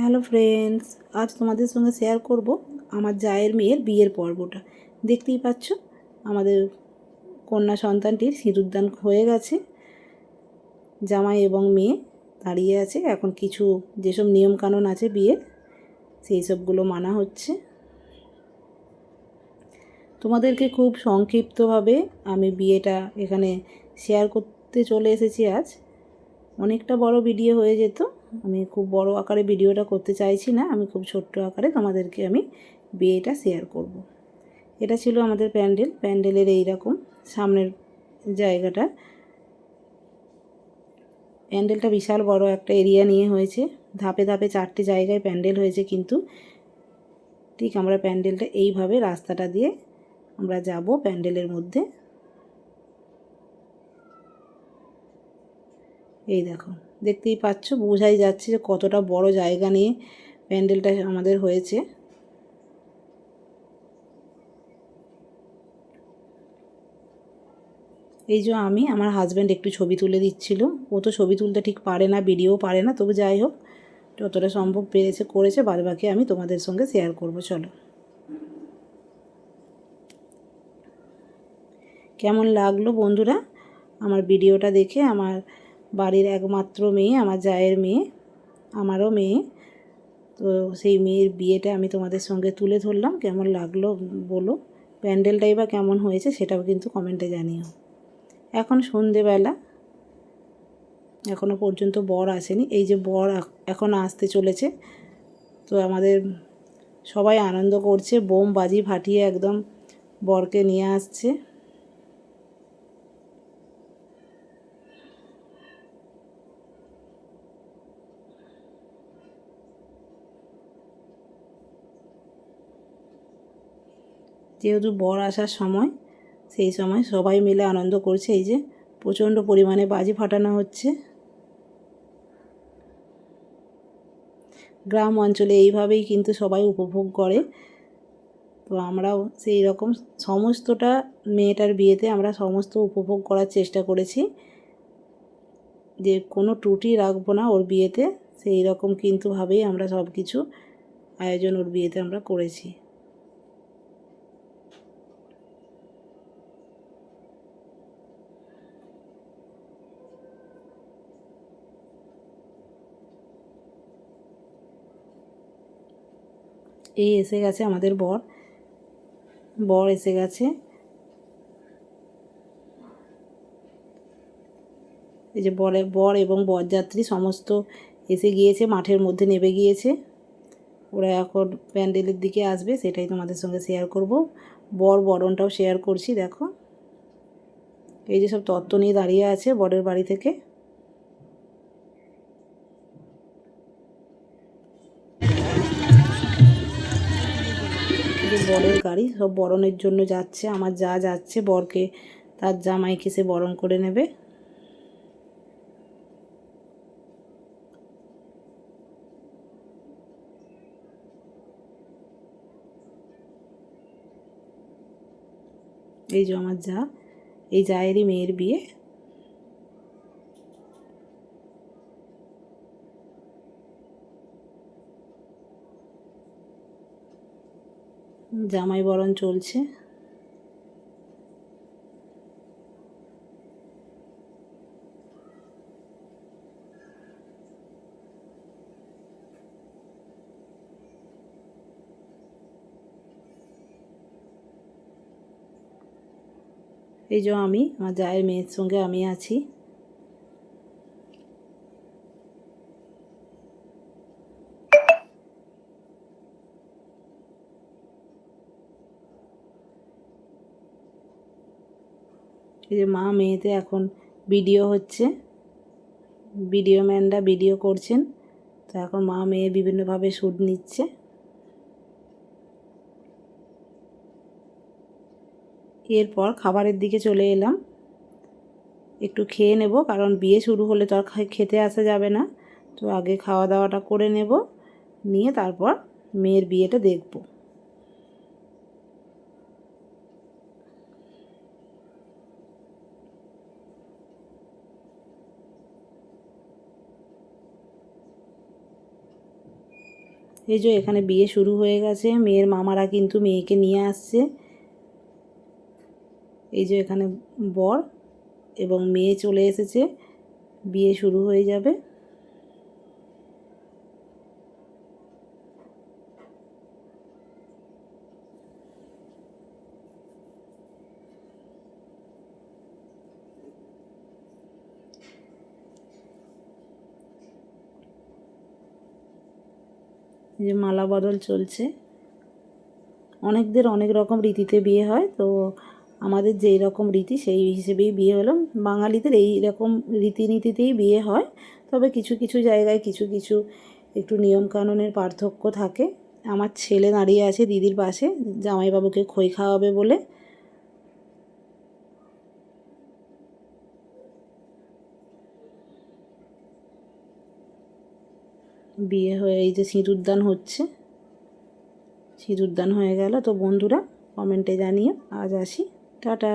Hello friends, আজ তোমাদের সঙ্গে শেয়ার করব আমার জায়ের মেয়ের বিয়ের পর্বটা। দেখতেই পাচ্ছ, আমাদের কন্যা সন্তানটির সিঁদুরদান হয়ে গেছে। জামাই এবং মেয়ে দাঁড়িয়ে আছে, এখন কিছু যেসব নিয়মকানুন আছে বিয়ের সেই সবগুলো মানা হচ্ছে। তোমাদেরকে খুব সংক্ষিপ্তভাবে আমি বিয়েটা এখানে শেয়ার করতে চলে এসেছি আজ। অনেকটা বড় ভিডিও হয়ে যেত। আমি খুব বড় আকারে ভিডিওটা করতে চাইছি না, আমি খুব ছোট্ট আকারে তোমাদেরকে আমি বিয়েটা শেয়ার করব। এটা ছিল আমাদের প্যান্ডেল, প্যান্ডেলের এই রকম সামনের জায়গাটা। প্যান্ডেলটা বিশাল বড় একটা এরিয়া নিয়ে হয়েছে, ধাপে ধাপে চারটে জায়গায় প্যান্ডেল হয়েছে কিন্তু ঠিক আমরা প্যান্ডেলটা এইভাবে রাস্তাটা দিয়ে আমরা যাব প্যান্ডেলের মধ্যে। এই দেখো। দেখতেই পাচ্ছ, বোঝাই যাচ্ছে যে কতটা বড় জায়গা নিয়ে প্যান্ডেলটা আমাদের হয়েছে। এই যে আমি, আমার হাজব্যান্ড একটু ছবি তুলে দিচ্ছিল। ও তো ছবি তুলতে ঠিক পারে না, ভিডিও পারে না, তবু যাই হোক, যতটা সম্ভব পেরেছে, করেছে বাদ বাকি আমি তোমাদের সঙ্গে শেয়ার করব, চলো। কেমন লাগল বন্ধুরা আমার ভিডিওটা দেখে? আমার বাড়ির একমাত্র মেয়ে, আমার জায়ের মেয়ে, আমারও মেয়ে। তো সেই মেয়ের বিয়েটা আমি তোমাদের সঙ্গে তুলে ধরলাম। কেমন লাগল বলো? প্যান্ডেলটাই বা কেমন হয়েছে সেটাও কিন্তু কমেন্টে জানিও। এখন সন্ধেবেলা। এখনও পর্যন্ত বর আসেনি। এই যে বর এখন আসতে চলেছে। তো আমাদের সবাই আনন্দ করছে। বোম বাজি ফাটিয়ে একদম বরকে নিয়ে আসছে। যেহেতু বর আসার সময়, সেই সময় সবাই মিলে আনন্দ করছে। এই যে প্রচণ্ড পরিমাণে বাজি ফাটানো হচ্ছে। গ্রাম অঞ্চলে এইভাবেই কিন্তু সবাই উপভোগ করে। তো আমরাও সেই রকম সমস্তটা মেয়েটার বিয়েতে আমরা সমস্ত উপভোগ করার চেষ্টা করেছি। যে কোনো ত্রুটি রাখব না ওর বিয়েতে, সেই রকম কিন্তু ভাবেই আমরা সব কিছু আয়োজন ওর বিয়েতে আমরা করেছি। এই এসে গেছে আমাদের বর। বর এসে গেছে। এই যে বরে, বর এবং বরযাত্রী সমস্ত এসে গিয়েছে, মাঠের মধ্যে নেমে গিয়েছে। ওরা এখন প্যান্ডেলের দিকে আসবে, সেটাই তোমাদের সঙ্গে শেয়ার করব। বর বরণটাও শেয়ার করছি, দেখো। এই যে সব তত্ত্ব নিয়ে দাঁড়িয়ে আছে বরের বাড়ি থেকে। যে বরের গাড়ি, সব বরণের জন্য যাচ্ছে, আমার যা যাচ্ছে, বরকে তার জামাইকে সে বরণ করে নেবে। এই যে আমার যা, এই জায়েরই মেয়ের বিয়ে। জামাই বরণ চলছে। এই যে আমি আমার জায়ের মেয়ের সঙ্গে আমি আছি। যে মা মেয়েতে এখন ভিডিও হচ্ছে। ভিডিও ম্যানরা ভিডিও করছেন। তো এখন মা মেয়ে বিভিন্নভাবে শ্যুট নিচ্ছে। এরপর খাবারের দিকে চলে এলাম। একটু খেয়ে নেব, কারণ বিয়ে শুরু হলে তো আর খেতে আসা যাবে না। তো আগে খাওয়া দাওয়াটা করে নেব। নিয়ে তারপর মেয়ের বিয়েটা দেখব। এই যে এখানে বিয়ে শুরু হয়ে গেছে। মেয়ের মামারা কিন্তু মেয়েকে নিয়ে আসছে। এই যে এখানে বর এবং মেয়ে চলে এসেছে। বিয়ে শুরু হয়ে যাবে এই যে মালা বদল চলছে। অনেকদের অনেক রকম রীতিতে বিয়ে হয়, তো আমাদের যেই রকম রীতি সেই হিসেবেই বিয়ে হলো। বাঙালিদের এই রকম রীতিনীতিতেই বিয়ে হয়, তবে কিছু কিছু জায়গায় কিছু কিছু একটু নিয়মকানুনের পার্থক্য থাকে। আমার ছেলে দাঁড়িয়ে আছে দিদির পাশে, জামাইবাবুকে খই খাওয়াবে বলে। বিয়ে হয়ে এই যে সিঁদুরদান হচ্ছে সিঁদুরদান হয়ে গেল। তো বন্ধুরা কমেন্টে জানিয়ে আজ আসি। টাটা।